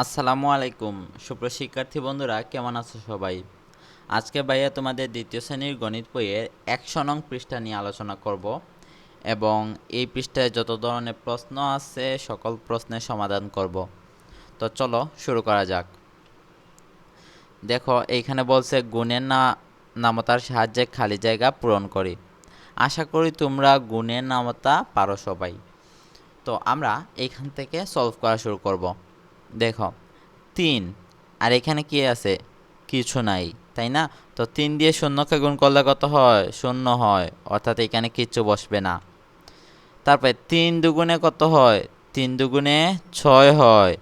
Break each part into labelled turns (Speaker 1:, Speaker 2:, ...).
Speaker 1: আসসালামু আলাইকুম। সুপ্রশিক্ষার্থী বন্ধুরা, কেমন আছো সবাই? আজকে ভাইয়া তোমাদের দ্বিতীয় শ্রেণির গণিত বইয়ের একশো নং পৃষ্ঠা নিয়ে আলোচনা করব এবং এই পৃষ্ঠায় যত ধরনের প্রশ্ন আছে, সকল প্রশ্নের সমাধান করব। তো চলো শুরু করা যাক। দেখো, এইখানে বলছে, গুণের না, নামতার সাহায্যে খালি জায়গা পূরণ করি। আশা করি তোমরা গুণের নামতা পারো সবাই। তো আমরা এইখান থেকে সলভ করা শুরু করব। দেখো, তিন। আর এখানে কি আছে? কিছু নাই, তাই না? তো তিন দিয়ে শূন্যকে গুণ করলে কত হয়? শূন্য হয়। অর্থাৎ এখানে কিচ্ছু বসবে না। তারপরে তিন দুগুণে কত হয়? তিন দুগুণে ছয় হয়।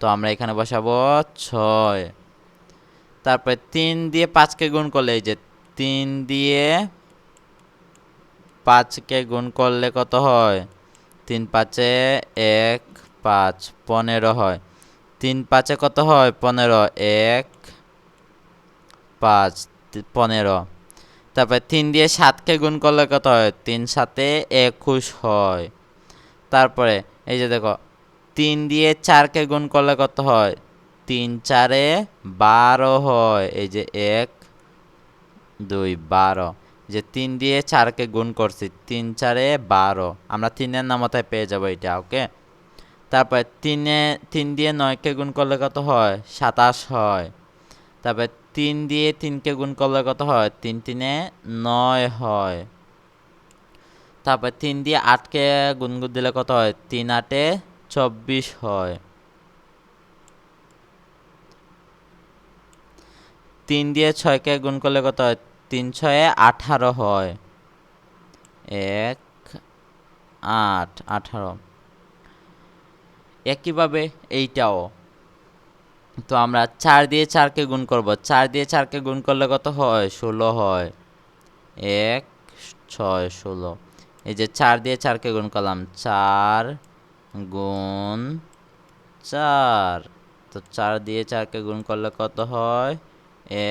Speaker 1: তো আমরা এখানে বসাবো ছয়। তারপরে তিন দিয়ে পাঁচকে গুণ করলে, এই যে তিন দিয়ে পাঁচকে গুণ করলে কত হয়? তিন পাঁচে এক পাঁচ, পনেরো হয়। তিন পাঁচে কত হয়? পনেরো। এক, পাঁচ, পনেরো। তারপরে তিন দিয়ে সাতকে গুণ করলে কত হয়? তিন সাতে একুশ হয়। তারপরে, এই যে দেখো, তিন দিয়ে চারকে গুণ করলে কত হয়? তিন চারে বারো হয়। এই যে এক, দুই, বারো। যে তিন দিয়ে চারকে গুণ করছি, তিন চারে বারো। আমরা তিনের নামতায় পেয়ে যাব এটা, ওকে? তারপরে তিনে, তিন দিয়ে নয়কে গুণ করলে কত হয়? সাতাশ হয়। তারপরে তিন দিয়ে তিনকে গুণ করলে কত হয়? তিন তিনে নয় হয়। তারপর তিন দিয়ে আটকে গুণ দিলে কত হয়? তিন আটে চব্বিশ হয়। তিন দিয়ে ছয়কে গুণ করলে কত হয়? তিন ছয়ে আঠারো হয়। এক, আট, আঠারো। একইভাবে এইটাও। তো আমরা চার দিয়ে চারকে গুণ করব। চার দিয়ে চারকে গুণ করলে কত হয়? ষোলো হয়। এক, ছয়, ষোলো। এই যে চার দিয়ে চারকে গুণ করলাম। চার গুণ চার। তো চার দিয়ে চারকে গুণ করলে কত হয়?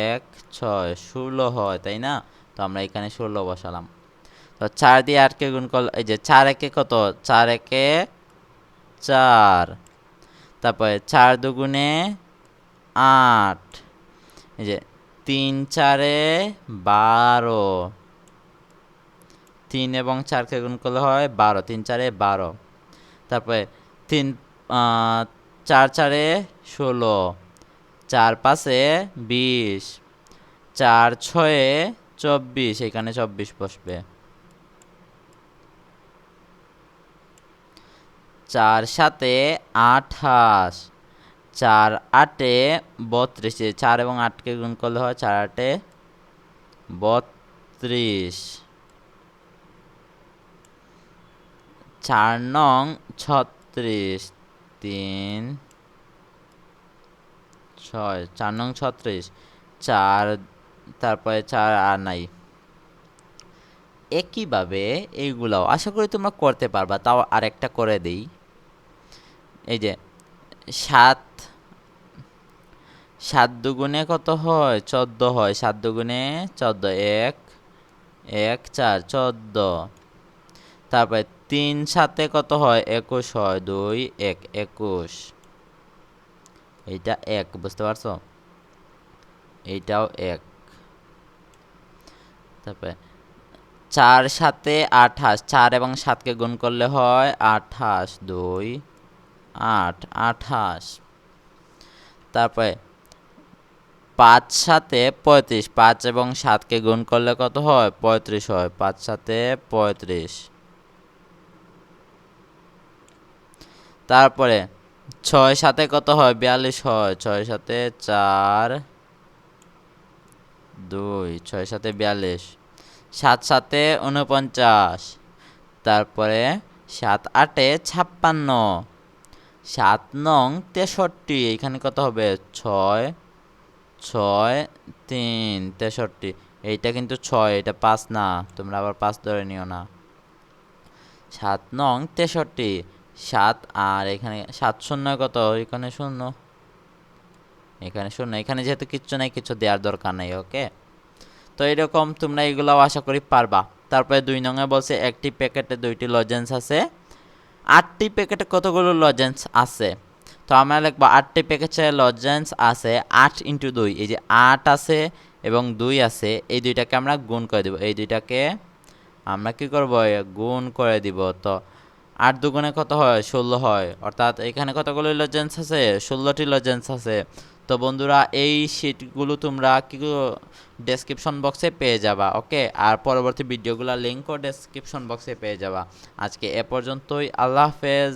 Speaker 1: এক, ছয়, ষোলো হয়, তাই না? তো আমরা এখানে ষোলো বসালাম। তো চার দিয়ে আটকে গুণ করলে, এই যে চার একে কত? চার একে চার। তারপরে চার দুগুণে আট। এই যে তিন চারে বারো। তিন এবং চারকে গুণ করলে হয় বারো, তিন চারে বারো। তারপরে তিন চার চারে ষোলো। চার পাঁচে বিশ। চার ছয়ে চব্বিশ, এখানে চব্বিশ বসবে। চার সাতে আঠাশ। চার আটে বত্রিশ। চার এবং আটকে গুণ করলে হয় চার আটে বত্রিশ। চার নং ছত্রিশ। তিন, ছয়, চার নং ছত্রিশ। চার, তারপরে চার আর নাই। একইভাবে এইগুলাও আশা করি তোমরা করতে পারবা, তাও আরেকটা করে দিই। এই যে, সাত সাত দুগুণে কত হয়? চোদ্দ হয়। সাত দুগুণে চোদ্দ, এক এক, চার, চোদ্দ। তারপরে তিন সাতে কত হয়? একুশ হয়। দুই, এক, একুশ। এইটা এক, বুঝতে পারছ? এইটাও এক। তারপরে চার সাতে আঠাশ। চার এবং সাতকে গুণ করলে হয় আঠাশ। দুই আট, আঠাশ। তারপরে পাঁচ সাতে পঁয়ত্রিশ, পাঁচ এবং সাতকে গুণ করলে কত হয়? পঁয়ত্রিশ হয়। পাঁচ সাতে পঁয়ত্রিশ। তারপরে ছয় সাথে কত হয়? বিয়াল্লিশ হয়। ছয় সাথে চার, দুই, ছয় সাথে বিয়াল্লিশ। সাত সাতে উনপঞ্চাশ তারপরে সাত আটে ছাপ্পান্ন। সাত নং তেষট্টি, এখানে কত হবে? ছয় ছয়, তিন, তেষট্টি। এইটা কিন্তু ছয়, এটা পাঁচ না, তোমরা আবার পাঁচ ধরে নিও না। সাত নং তেষট্টি, সাত আর এখানে সাত শূন্য কত? এখানে শূন্য। এখানে শূন্য, এখানে যেহেতু কিচ্ছু নেই, কিছু দেওয়ার দরকার নেই, ওকে? তো এরকম তোমরা এগুলাও আশা করি পারবা। তারপরে দুই নঙে বলছে, একটি প্যাকেটে দুইটি লজেন্স আছে। আটটি প্যাকেটে কতগুলো লজেন্স আছে? তো আমরা লিখব আটটি প্যাকেটে লজেন্স আছে আট ইন্টু দুই। এই যে আট আছে এবং দুই আছে, এই দুইটাকে আমরা গুণ করে দিব। এই দুইটাকে আমরা কি করব? গুণ করে দিব। তো আট দুগুণে কত হয়? ষোলো হয়। অর্থাৎ এখানে কতগুলো লজেন্স আছে? ষোলোটি লজেন্স আছে। তো বন্ধুরা, এই শিটগুলো তোমরা কি ডেসক্রিপশন বক্সে পেয়ে যাবা, ওকে? আর পরবর্তী ভিডিওগুলো লিঙ্কও ডেসক্রিপশন বক্সে পেয়ে যাবা। আজকে এ পর্যন্তই, আল্লাহ হাফেজ।